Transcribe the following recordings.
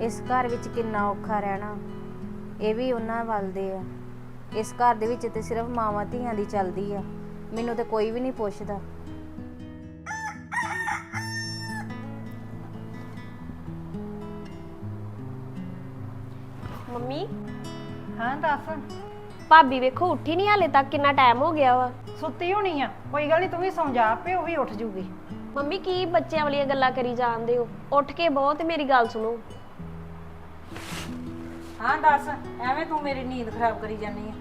ਇਸ ਘਰ ਵਿੱਚ ਕਿੰਨਾ ਔਖਾ ਰਹਿਣਾ। ਇਹ ਵੀ ਉਹਨਾਂ ਵੱਲ ਦੇ ਆ। ਇਸ ਘਰ ਦੇ ਵਿੱਚ ਤੇ ਸਿਰਫ ਮਾਵਾਂ ਧੀਆਂ ਦੀ ਚੱਲਦੀ ਆ। ਮੈਨੂੰ ਤੇ ਕੋਈ ਵੀ ਨਹੀਂ ਪੁੱਛਦਾ। ਮੰਮੀ? ਹਾਂ ਦੱਸ। ਭਾਬੀ ਵੇਖੋ ਉੱਠੀ ਨਹੀਂ ਹਾਲੇ ਤੱਕ ਕਿੰਨਾ ਟਾਈਮ ਹੋ ਗਿਆ ਵਾ। ਸੁੱਤੀ ਹੋਣੀ ਆ। ਕੋਈ ਗੱਲ ਨਹੀਂ ਤੂੰ ਵੀ ਸੌਂ ਜਾ ਆਪੇ ਉਹ ਵੀ ਉੱਠ ਜੂਗੀ। ਮੰਮੀ ਕੀ ਬੱਚਿਆਂ ਵਾਲੀਆਂ ਗੱਲਾਂ ਕਰੀ ਜਾਂਦੇ ਹੋ? ਉੱਠ ਕੇ ਬਹੁਤ ਮੇਰੀ ਗੱਲ ਸੁਣੋ। ਹਾਂ ਦੱਸ ਐਵੇਂ ਤੂੰ ਮੇਰੀ ਨੀਂਦ ਖਰਾਬ ਕਰੀ ਜਾਂਦੀ ਆ।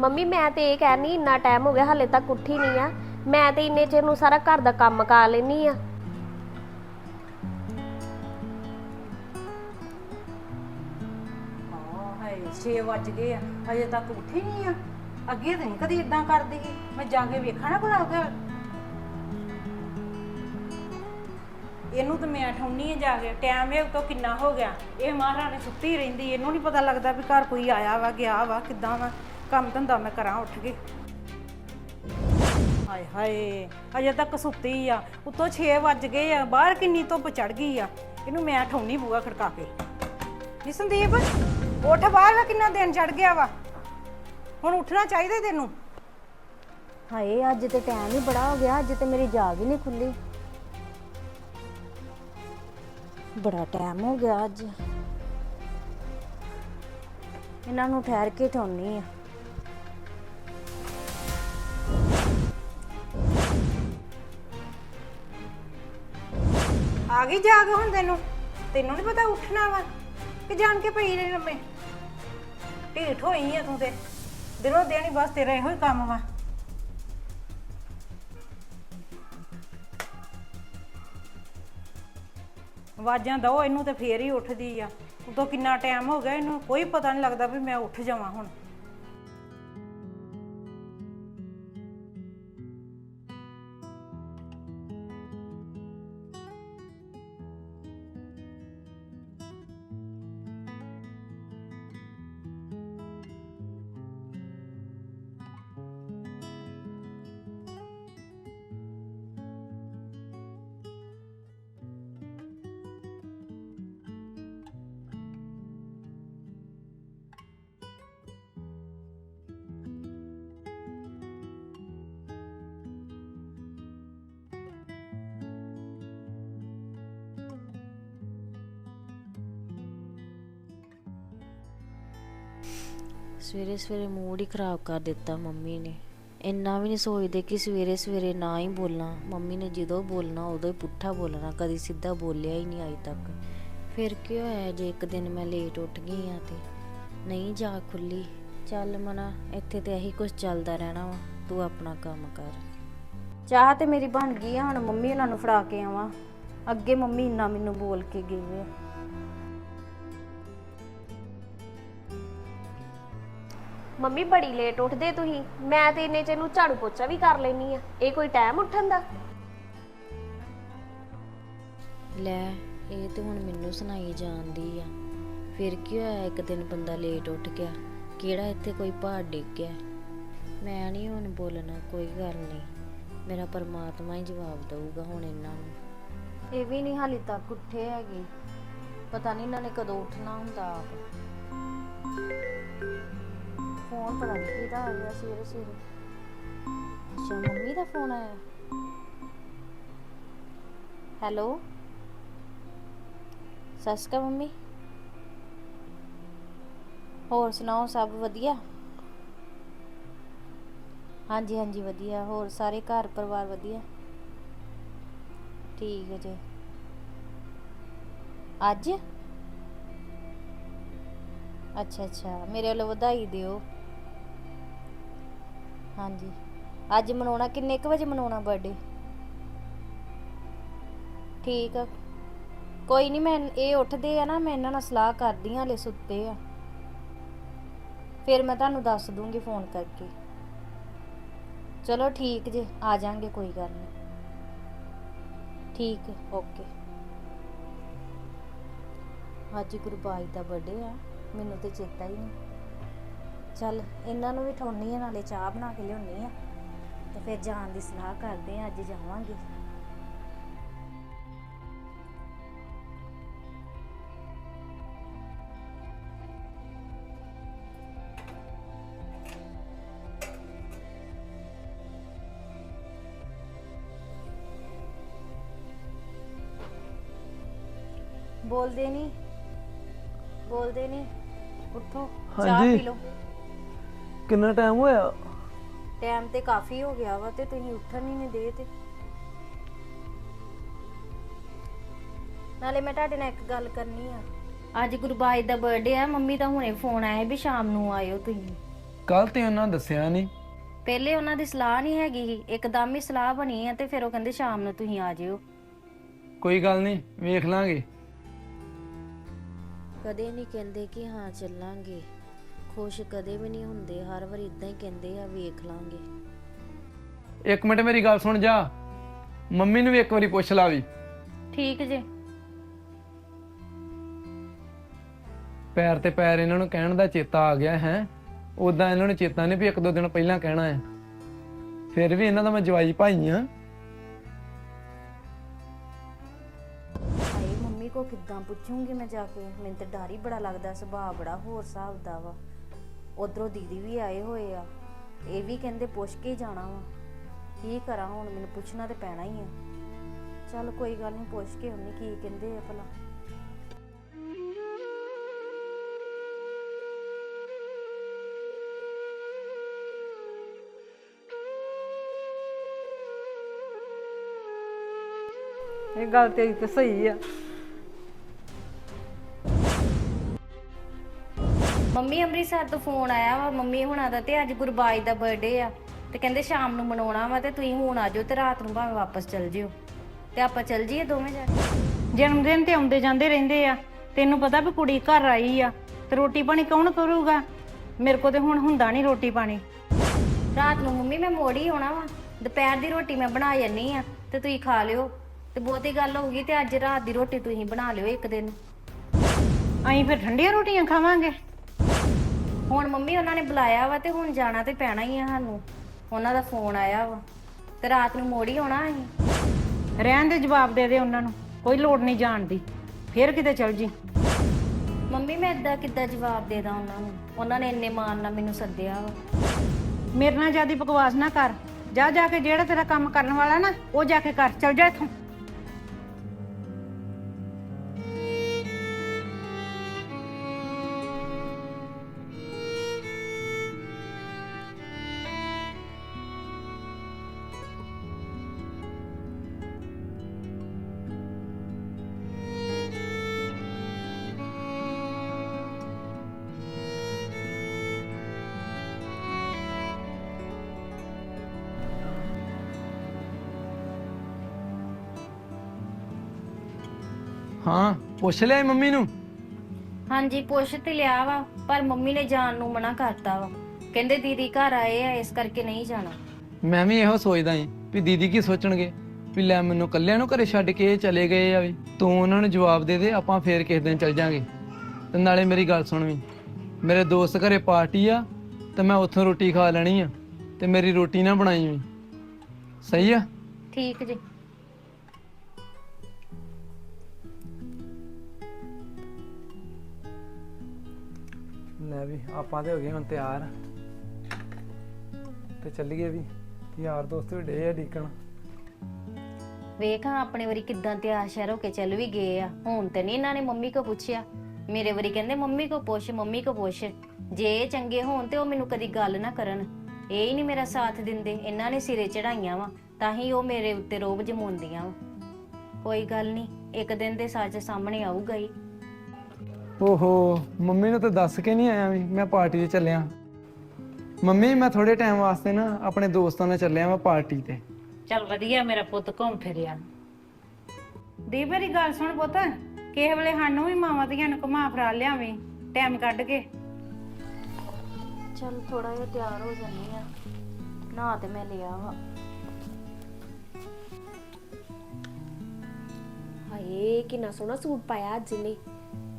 ਮੰਮੀ ਮੈਂ ਤੇ ਇਹ ਕਹਿਣੀ ਇੰਨਾ ਟਾਈਮ ਹੋ ਗਿਆ ਹਾਲੇ ਤੱਕ ਉੱਠੀ ਨਹੀਂ ਆ। ਮੈਂ ਤੇ ਇੰਨੇ ਚਿਰ ਨੂੰ ਸਾਰਾ ਘਰ ਦਾ ਕੰਮ ਕਾ ਲੈਣੀ ਆ। ਹਾਂ ਹਾਏ 6 ਵੱਜ ਗਏ ਆ ਅਜੇ ਤੱਕ ਉੱਠੀ ਨਹੀਂ ਆ। ਅੱਗੇ ਤਾਂ ਨਹੀਂ ਕਦੀ ਇਦਾਂ ਕਰਦੀ ਸੀ। ਮੈਂ ਜਾ ਕੇ ਵੇਖਾਂ ਨਾ ਭਲਾ ਉਹਦਾ। ਇਹਨੂੰ ਤਾਂ ਮੈਂ ਠਾਉਣੀ ਆ ਜਾ ਕੇ। ਟਾਈਮ ਇਹ ਤੋਂ ਕਿੰਨਾ ਹੋ ਗਿਆ? ਇਹ ਮਹਾਰਾਣੀ ਸੁੱਤੀ ਰਹਿੰਦੀ ਇਹਨੂੰ ਨਹੀਂ ਪਤਾ ਲੱਗਦਾ ਵੀ ਘਰ ਕੋਈ ਆਇਆ ਵਾ, ਗਿਆ ਵਾ, ਕਿੱਦਾਂ ਵਾ। ਕੰਮ ਧੰਦਾ ਮੈਂ ਕਰਾਂ ਉੱਠ ਕੇ। ਹਾਏ ਹਾਏ ਅਜੇ ਤੱਕ ਸੁੱਤੀ ਆ। ਉੱਤੋਂ 6 ਵੱਜ ਗਏ ਆ। ਬਾਹਰ ਕਿੰਨੀ ਧੁੱਪ ਚੜ ਗਈ ਆ। ਇਹਨੂੰ ਮੈਂ ਠਾਉਣੀ ਬੂਆ ਖੜਕਾ ਕੇ। ਨੀ ਸੰਦੀਪ, ਉੱਠ ਬਾਹਰ ਵਾ, ਕਿੰਨਾ ਦਿਨ ਚੜ ਗਿਆ ਵਾ। ਹੁਣ ਉੱਠਣਾ ਚਾਹੀਦਾ ਤੈਨੂੰ। ਹਾਏ, ਅੱਜ ਤੇ ਟਾਈਮ ਹੀ ਬੜਾ ਹੋ ਗਿਆ। ਅੱਜ ਤੇ ਮੇਰੀ ਜਾਗ ਹੀ ਨਹੀਂ ਖੁੱਲੀ। ਬੜਾ ਟਾਈਮ ਹੋ ਗਿਆ ਅੱਜ। ਇਹਨਾਂ ਨੂੰ ਠਹਿਰ ਕੇ ਠਾਉਣੀ ਆ। ਆ ਗਈ ਜਾਗ ਹੁਣ ਤੈਨੂੰ? ਤੈਨੂੰ ਨਹੀਂ ਪਤਾ ਉੱਠਣਾ ਵਾ ਕਿ ਜਾਣ ਕੇ ਪਈ ਰਹੀ ਲੰਮੇ? ਢੀਠ ਹੋਈ ਆ ਤੂੰ ਤੇ। ਦਿਨੋਂ ਦਿਨ ਹੀ ਬਸ ਤੇਰਾ ਇਹੋ ਹੀ ਕੰਮ ਵਾ। ਆਵਾਜ਼ਾਂ ਦਓ, ਇਹਨੂੰ ਤੇ ਫੇਰ ਹੀ ਉੱਠਦੀ ਆ। ਉਦੋਂ ਕਿੰਨਾ ਟਾਈਮ ਹੋ ਗਿਆ ਇਹਨੂੰ, ਕੋਈ ਪਤਾ ਨਹੀਂ ਲੱਗਦਾ ਵੀ ਮੈਂ ਉੱਠ ਜਾਵਾਂ ਹੁਣ। ਸਵੇਰੇ ਸਵੇਰੇ ਮੂਡ ਹੀ ਖਰਾਬ ਕਰ ਦਿੱਤਾ ਮੰਮੀ ਨੇ। ਇੰਨਾ ਵੀ ਨਹੀਂ ਸੋਚਦੇ ਕਿ ਸਵੇਰੇ ਸਵੇਰੇ ਨਾ ਹੀ ਬੋਲਣਾ ਮੰਮੀ ਨੇ ਜਦੋਂ ਬੋਲਣਾ ਉਦੋਂ ਹੀ ਪੁੱਠਾ ਬੋਲਣਾ, ਕਦੀ ਸਿੱਧਾ ਬੋਲਿਆ ਹੀ ਨਹੀਂ ਅਜੇ ਤੱਕ। ਫਿਰ ਕੀ ਹੋਇਆ ਜੇ ਇੱਕ ਦਿਨ ਮੈਂ ਲੇਟ ਉੱਠ ਗਈ ਆ ਤੇ? ਨਹੀਂ ਜਾ ਖੁੱਲੀ। ਚੱਲ ਮਨਾ, ਇੱਥੇ ਤੇ ਇਹੀ ਕੁਝ ਚੱਲਦਾ ਰਹਿਣਾ ਵਾ। ਤੂੰ ਆਪਣਾ ਕੰਮ ਕਰ। ਚਾਹ ਤੇ ਮੇਰੀ ਬਣ ਗਈ ਆ, ਹੁਣ ਮੰਮੀ ਉਹਨਾਂ ਨੂੰ ਫੜਾ ਕੇ ਆਵਾਂ। ਅੱਗੇ ਮੰਮੀ ਇੰਨਾ ਮੈਨੂੰ ਬੋਲ ਕੇ ਗਈ ਆ। ਮੰਮੀ ਬੜੀ ਲੇਟ ਉੱਠਦੇ ਤੁਸੀਂ। ਮੈਂ ਤੇ ਇੰਨੇ ਚਿਰ ਨੂੰ ਝਾੜੂ ਪੋਚਾ ਵੀ ਕਰ ਲੈਣੀ ਆ ਇਹ ਕੋਈ ਟਾਈਮ ਉੱਠਣ ਦਾ? ਲੈ ਇਹ ਤੇ ਹੁਣ ਮੈਨੂੰ ਸੁਣਾਈ ਜਾਂਦੀ ਆ। ਫਿਰ ਕੀ ਹੋਇਆ ਇੱਕ ਦਿਨ ਬੰਦਾ ਲੇਟ ਉੱਠ ਗਿਆ। ਕਿਹੜਾ ਇੱਥੇ ਕੋਈ ਪਹਾੜ ਡਿੱਗ ਗਿਆ ਮੈਂ ਨਹੀਂ ਹੁਣ ਬੋਲਣਾ ਕੋਈ ਗੱਲ ਨਹੀਂ ਮੇਰਾ ਪਰਮਾਤਮਾ ਹੀ ਜਵਾਬ ਦਊਗਾ ਹੁਣ ਇਹਨਾਂ ਨੂੰ। ਇਹ ਵੀ ਨਹੀਂ ਹਾਲੇ ਤੱਕ ਉੱਠੇ ਹੈਗੇ। ਪਤਾ ਨਹੀਂ ਇਹਨਾਂ ਨੇ ਕਦੋਂ ਉੱਠਣਾ ਹੁੰਦਾ ਆਪ। ਫੋਨ ਪਤਾ ਨਹੀਂ ਕਿਹਦਾ ਆ ਗਿਆ ਸਵੇਰੇ ਸਵੇਰੇ। ਅੱਛਾ, ਮੰਮੀ ਦਾ ਫੋਨ ਆਇਆ? ਹੈਲੋ? ਸਤਿ ਸ਼੍ਰੀ ਅਕਾਲ ਮੰਮੀ। ਹੋਰ ਸੁਣਾਓ, ਸਭ ਵਧੀਆ? ਹਾਂਜੀ ਹਾਂਜੀ, ਵਧੀਆ। ਹੋਰ ਸਾਰੇ ਘਰ ਪਰਿਵਾਰ ਵਧੀਆ? ਠੀਕ ਹੈ ਜੀ। ਅੱਜ? ਅੱਛਾ ਅੱਛਾ। ਮੇਰੇ ਵੱਲੋਂ ਵਧਾਈ ਦਿਓ। ਹਾਂਜੀ। ਅੱਜ ਮਨਾਉਣਾ ਕਿੰਨੇ ਕੁ ਵਜੇ ਮਨਾਉਣਾ ਬਰਥਡੇ ਠੀਕ ਆ। ਕੋਈ ਨਹੀਂ ਮੈਂ ਇਹ ਉੱਠਦੇ ਆ ਨਾ, ਮੈਂ ਇਹਨਾਂ ਨਾਲ ਸਲਾਹ ਕਰਦੀ ਆ ਹਲੇ ਸੁੱਤੇ ਆ। ਫਿਰ ਮੈਂ ਤੁਹਾਨੂੰ ਦੱਸ ਦੂੰਗੀ ਫੋਨ ਕਰਕੇ। ਚਲੋ ਠੀਕ ਜੇ, ਆ ਜਾਾਂਗੇ ਕੋਈ ਗੱਲ ਨਹੀਂ ਠੀਕ ਓਕੇ ਅੱਜ ਗੁਰਬਾਜ ਦਾ ਬਰਥਡੇ ਆ, ਮੈਨੂੰ ਤੇ ਚੇਤਾ ਹੀ ਨਹੀਂ ਚੱਲ ਇਹਨਾਂ ਨੂੰ ਵੀ ਠਾਉਣੀ ਆ ਨਾਲੇ ਚਾਹ ਬਣਾ ਕੇ ਲਿਆਉਣੀ ਆ। ਤੇ ਫਿਰ ਜਾਣ ਦੀ ਸਲਾਹ ਕਰਦੇ ਆ ਅੱਜ ਜਾਵਾਂਗੇ। ਬੋਲਦੇ ਨਹੀਂ ਬੋਲਦੇ ਨਹੀਂ ਉੱਠੋ ਚਾਹ ਪੀ ਲਓ। ਕਿੰਨਾ ਟਾਈਮ ਹੋਇਆ? ਟਾਈਮ ਤੇ ਕਾਫੀ ਹੋ ਗਿਆ ਵਾ ਤੇ ਤੁਸੀਂ ਉੱਠਣ ਹੀ ਨਹੀਂ ਦੇ ਤੇ। ਨਾਲੇ ਮੈਂ ਤੁਹਾਡੇ ਨਾਲ ਇੱਕ ਗੱਲ ਕਰਨੀ ਆ। ਅੱਜ ਗੁਰਬਾਜ ਦਾ ਬਰਥਡੇ ਆ ਮੰਮੀ ਦਾ ਹੁਣੇ ਫੋਨ ਆਇਆ ਵੀ ਸ਼ਾਮ ਨੂੰ ਆਇਓ ਤੁਸੀਂ। ਕੱਲ ਤੇ ਉਹਨਾਂ ਦੱਸਿਆ ਨਹੀਂ ਪਹਿਲੇ ਉਹਨਾਂ ਦੀ ਸਲਾਹ ਨਹੀਂ ਹੈਗੀ ਸੀ, ਇੱਕਦਮ ਹੀ ਸਲਾਹ ਬਣੀ ਆ ਤੇ ਫਿਰ ਉਹ ਕਹਿੰਦੇ ਸ਼ਾਮ ਨੂੰ ਤੁਸੀਂ ਆ ਜਿਓ। ਕੋਈ ਗੱਲ ਨਹੀਂ ਵੇਖ ਲਾਂਗੇ। ਕਦੇ ਨਹੀਂ ਕਹਿੰਦੇ ਕਿ ਹਾਂ ਚੱਲਾਂਗੇ। ਖੁਸ਼ ਕਦੇ ਵੀ ਨਹੀਂ ਹੁੰਦੇ ਹਰ ਵਾਰ ਇਦਾਂ ਹੀ ਕਹਿੰਦੇ ਆ ਵੇਖ ਲਾਂਗੇ। ਇੱਕ ਮਿੰਟ ਮੇਰੀ ਗੱਲ ਸੁਣ ਜਾ। ਮੰਮੀ ਨੂੰ ਵੀ ਇੱਕ ਵਾਰੀ ਪੁੱਛ ਲਾ ਵੀ। ਠੀਕ ਜੇ। ਪੈਰ ਤੇ ਪੈਰ ਇਹਨਾਂ ਨੂੰ ਕਹਿਣ ਦਾ ਚੇਤਾ ਆ ਗਿਆ ਹੈ। ਉਦਾਂ ਇਹਨਾਂ ਨੂੰ ਚੇਤਾ ਨਹੀਂ ਵੀ ਇੱਕ ਦੋ ਦਿਨ ਪਹਿਲਾਂ ਕਹਿਣਾ ਹੈ। ਫਿਰ ਵੀ ਇਹਨਾਂ ਦਾ ਮੈਂ ਜਵਾਈ ਭਾਈ ਆ ਹਾਏ ਮੰਮੀ ਕੋ ਕਿੱਦਾਂ ਪੁੱਛੂੰਗੀ ਮੈਂ ਜਾ ਕੇ? ਮੈਨੂੰ ਤੇ ਡਰ ਹੀ ਬੜਾ ਲੱਗਦਾ ਸੁਭਾਅ ਬੜਾ ਹੋਰ ਹਿਸਾਬ ਦਾ ਵਾ। ਉਧਰੋਂ ਦੀਦੀ ਵੀ ਆਏ ਹੋਏ ਆ, ਇਹ ਵੀ ਕਹਿੰਦੇ ਪੁੱਛ ਕੇ ਹੀ ਜਾਣਾ ਵਾ, ਕੀ ਕਰਾਂ ਹੁਣ ਮੈਨੂੰ ਪੁੱਛਣਾ ਤੇ ਪੈਣਾ ਹੀ ਆ। ਚੱਲ ਕੋਈ ਗੱਲ ਨਹੀਂ ਪੁੱਛ ਕੇ ਉਹਨੇ ਕੀ ਕਹਿੰਦੇ ਆ ਭਲਾ। ਇਹ ਗੱਲ ਤੇਰੀ ਤੇ ਸਹੀ ਆ। ਮੰਮੀ ਅੰਮ੍ਰਿਤਸਰ ਤੋਂ ਫੋਨ ਆਇਆ ਵਾ ਮੰਮੀ ਹੁਣਾਂ ਦਾ ਤੇ ਅੱਜ ਗੁਰਬਾਜ ਦਾ ਬਰਥਡੇ ਆ। ਤੇ ਕਹਿੰਦੇ ਸ਼ਾਮ ਨੂੰ ਮਨਾਉਣਾ ਵਾ ਤੇ ਤੁਸੀਂ ਹੁਣ ਆ ਜਾਓ ਤੇ ਰਾਤ ਨੂੰ ਭਾਵੇਂ ਵਾਪਸ ਚੱਲ ਜਿਓ। ਤੇ ਆਪਾਂ ਚੱਲ ਜੀਏ ਦੋਵੇਂ ਜਾਣੇ। ਜਨਮ ਦਿਨ ਤੇ ਆਉਂਦੇ ਜਾਂਦੇ ਰਹਿੰਦੇ ਆ। ਤੈਨੂੰ ਪਤਾ ਵੀ ਕੁੜੀ ਘਰ ਆਈ ਆ ਤੇ ਰੋਟੀ ਪਾਣੀ ਕੌਣ ਕਰੂਗਾ? ਮੇਰੇ ਕੋ ਤੇ ਹੁਣ ਹੁੰਦਾ ਨਹੀਂ ਰੋਟੀ ਪਾਣੀ। ਰਾਤ ਨੂੰ ਮੰਮੀ ਮੈਂ ਮੋੜ ਹੀ ਆਉਣਾ ਵਾ ਦੁਪਹਿਰ ਦੀ ਰੋਟੀ ਮੈਂ ਬਣਾ ਜੰਨੀ ਆ ਤੇ ਤੁਸੀਂ ਖਾ ਲਿਓ। ਤੇ ਬਹੁਤੀ ਗੱਲ ਹੋਊਗੀ ਤੇ ਅੱਜ ਰਾਤ ਦੀ ਰੋਟੀ ਤੁਸੀਂ ਬਣਾ ਲਿਓ ਇੱਕ ਦਿਨ। ਅਸੀਂ ਫਿਰ ਠੰਡੀਆਂ ਰੋਟੀਆਂ ਖਾਵਾਂਗੇ। ਹੁਣ ਮੰਮੀ ਉਹਨਾਂ ਨੇ ਬੁਲਾਇਆ ਵਾ ਤੇ ਹੁਣ ਜਾਣਾ ਤੇ ਪੈਣਾ ਹੀ ਆ ਸਾਨੂੰ। ਉਹਨਾਂ ਦਾ ਫੋਨ ਆਇਆ ਵਾ ਤੇ ਰਾਤ ਨੂੰ ਮੋੜ ਆਉਣਾ ਅਸੀਂ। ਰਹਿਣ ਦੇ ਜਵਾਬ ਦੇ ਦੇ ਉਹਨਾਂ ਨੂੰ ਕੋਈ ਲੋੜ ਨਹੀਂ ਜਾਣ ਦੀ। ਫਿਰ ਕਿਤੇ ਚਲ ਜੀ। ਮੰਮੀ ਮੈਂ ਏਦਾਂ ਕਿੱਦਾਂ ਜਵਾਬ ਦੇ ਦਾਂ ਉਹਨਾਂ ਨੂੰ? ਉਹਨਾਂ ਨੇ ਇੰਨੇ ਮਾਣ ਨਾਲ ਮੈਨੂੰ ਸੱਦਿਆ ਵਾ। ਮੇਰੇ ਨਾਲ ਜਿਆਦੀ ਬਕਵਾਸ ਨਾ ਕਰ। ਜਾ ਜਾ ਕੇ ਜਿਹੜਾ ਤੇਰਾ ਕੰਮ ਕਰਨ ਵਾਲਾ ਨਾ ਉਹ ਜਾ ਕੇ ਕਰ। ਚਲ ਜਾ ਇੱਥੋਂ। ਹਾਂ ਪੁੱਛ ਲਿਆ ਮੰਮੀ ਨੂੰ? ਹਾਂਜੀ ਪੁੱਛ ਤੇ ਲਿਆ ਵਾ ਪਰ ਮੰਮੀ ਨੇ ਜਾਣ ਨੂੰ ਮਨਾ ਕਰਤਾ ਵਾ। ਕਹਿੰਦੇ ਦੀਦੀ ਘਰ ਆਏ ਆ ਇਸ ਕਰਕੇ ਨਹੀਂ ਜਾਣਾ। ਮੈਂ ਵੀ ਇਹੋ ਸੋਚਦਾ ਸੀ ਵੀ ਦੀਦੀ ਕੀ ਸੋਚਣਗੇ? ਵੀ ਲੈ ਮੈਨੂੰ ਕੱਲਿਆਂ ਨੂੰ ਘਰੇ ਛੱਡ ਕੇ ਇਹ ਚਲੇ ਗਏ ਆ ਵੀ। ਤੂੰ ਉਹਨਾਂ ਨੂੰ ਜਵਾਬ ਦੇ ਦੇ ਆਪਾਂ ਫੇਰ ਕਿਸੇ ਦਿਨ ਚੱਲ ਜਾਾਂਗੇ। ਤੇ ਨਾਲੇ ਮੇਰੀ ਗੱਲ ਸੁਣ ਵੀ ਮੇਰੇ ਦੋਸਤ ਘਰੇ ਪਾਰਟੀ ਆ ਤੇ ਮੈਂ ਉੱਥੋਂ ਰੋਟੀ ਖਾ ਲੈਣੀ ਆ ਤੇ ਮੇਰੀ ਰੋਟੀ ਨਾ ਬਣਾਈ ਵੀ ਸਹੀ ਆ? ਠੀਕ ਜੀ। ਲੈ ਵੀ ਆਪਾਂ ਤੇ ਹੋ ਗਏ ਹੁਣ ਤਿਆਰ। ਤੇ ਚੱਲੀਏ ਵੀ, ਯਾਰ ਦੋਸਤ ਵੀ ਡੇ ਆ ਡੀਕਣ। ਵੇਖ ਹਾਂ, ਆਪਣੇ ਵਾਰੀ ਕਿੱਦਾਂ ਤਿਆਰ ਸ਼ਹਿਰ ਹੋ ਕੇ ਚੱਲ ਵੀ ਗਏ ਆ। ਹੁਣ ਤੇ ਨਹੀਂ ਇਹਨਾਂ ਨੇ ਮੰਮੀ ਕੋ ਪੁੱਛਿਆ। ਮੇਰੇ ਵਾਰੀ ਕਹਿੰਦੇ, ਮੰਮੀ ਕੋ ਪੁੱਛ, ਮੰਮੀ ਕੋ ਪੁੱਛ। ਜੇ ਇਹ ਚੰਗੇ ਹੋਣ ਤੇ ਉਹ ਮੈਨੂੰ ਕਦੀ ਗੱਲ ਨਾ ਕਰਨ। ਇਹ ਹੀ ਨਹੀਂ ਮੇਰਾ ਸਾਥ ਦਿੰਦੇ। ਇਹਨਾਂ ਨੇ ਸਿਰੇ ਚੜਾਈਆਂ ਵਾ, ਤਾਂ ਹੀ ਉਹ ਮੇਰੇ ਉੱਤੇ ਰੋਬ ਜਮਾਉਂਦੀਆਂ ਵਾ। ਕੋਈ ਗੱਲ ਨਹੀਂ, ਇੱਕ ਦਿਨ ਦੇ ਸੱਚ ਸਾਹਮਣੇ ਆਊਗਾ ਹੀ। ਓਹੋ ਮੰਮੀ ਨੂੰ ਤਾਂ ਦੱਸ ਕੇ ਨਹੀਂ ਆਇਆ ਵੀ ਮੈਂ ਪਾਰਟੀ ਤੇ ਚੱਲਿਆ। ਮੰਮੀ ਮੈਂ ਥੋੜੇ ਟਾਈਮ ਵਾਸਤੇ ਨਾ ਆਪਣੇ ਦੋਸਤਾਂ ਨਾਲ ਚੱਲਿਆ ਮੈਂ ਪਾਰਟੀ ਤੇ। ਚੱਲ ਵਧੀਆ ਮੇਰਾ ਪੁੱਤ ਘੁੰਮ ਫਿਰਿਆ। ਦੀ ਮੇਰੀ ਗੱਲ ਸੁਣ ਪੁੱਤ। ਕਿਸੇ ਵੇਲੇ ਸਾਨੂੰ ਵੀ ਮਾਵਾਂ ਧੀਆਂ ਨੂੰ ਘੁਮਾ ਫਰਾ ਲਿਆਵੇਂ ਟਾਈਮ ਕੱਢ ਕੇ। ਚਲ ਥੋੜਾ ਜਿਹਾ ਤਿਆਰ ਹੋ ਜਾਂਦੀ ਆ। ਨਾ ਤੇ ਮੈਂ ਲਿਆ ਵਾ। ਹਾਏ ਕਿੰਨਾ ਸੋਹਣਾ ਸੂਟ ਪਾਇਆ ਅੱਜ ਨੇ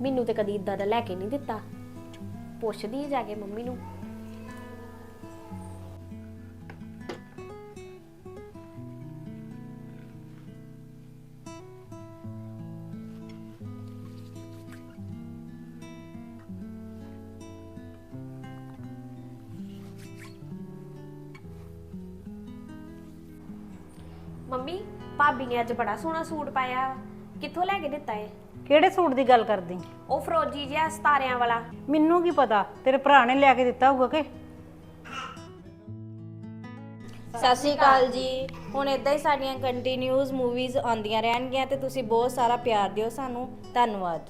ਮੈਨੂੰ ਤੇ ਕਦੀ ਇਦਾਂ ਦਾ ਲੈ ਕੇ ਨਹੀਂ ਦਿੱਤਾ। ਪੁੱਛਦੀ ਆ ਜਾ ਕੇ ਮੰਮੀ ਨੂੰ। ਮੰਮੀ, ਭਾਬੀ ਨੇ ਅੱਜ ਬੜਾ ਸੋਹਣਾ ਸੂਟ ਪਾਇਆ ਕਿੱਥੋਂ ਲੈ ਕੇ ਦਿੱਤਾ ਏ ਕਿਹੜੇ ਸੂਟ ਦੀ ਗੱਲ ਕਰਦੀ? ਉਹ ਫਰੋਜੀ ਜਿਹਾ ਸਤਾਰਿਆਂ ਵਾਲਾ। ਮੈਨੂੰ ਕੀ ਪਤਾ? ਤੇਰੇ ਭਰਾ ਨੇ ਲਿਆ ਕੇ ਦਿੱਤਾ ਹੋਊਗਾ ਕਿ? ਸਤਿ ਸ਼੍ਰੀ ਅਕਾਲ ਜੀ। ਹੁਣ ਇਦਾਂ ਹੀ ਸਾਡੀਆਂ ਕੰਟੀਨਿਊਸ ਮੂਵੀਜ਼ ਆਉਂਦੀਆਂ ਰਹਿਣਗੀਆਂ ਤੇ ਤੁਸੀਂ ਬਹੁਤ ਸਾਰਾ ਪਿਆਰ ਦਿਓ ਸਾਨੂੰ। ਧੰਨਵਾਦ।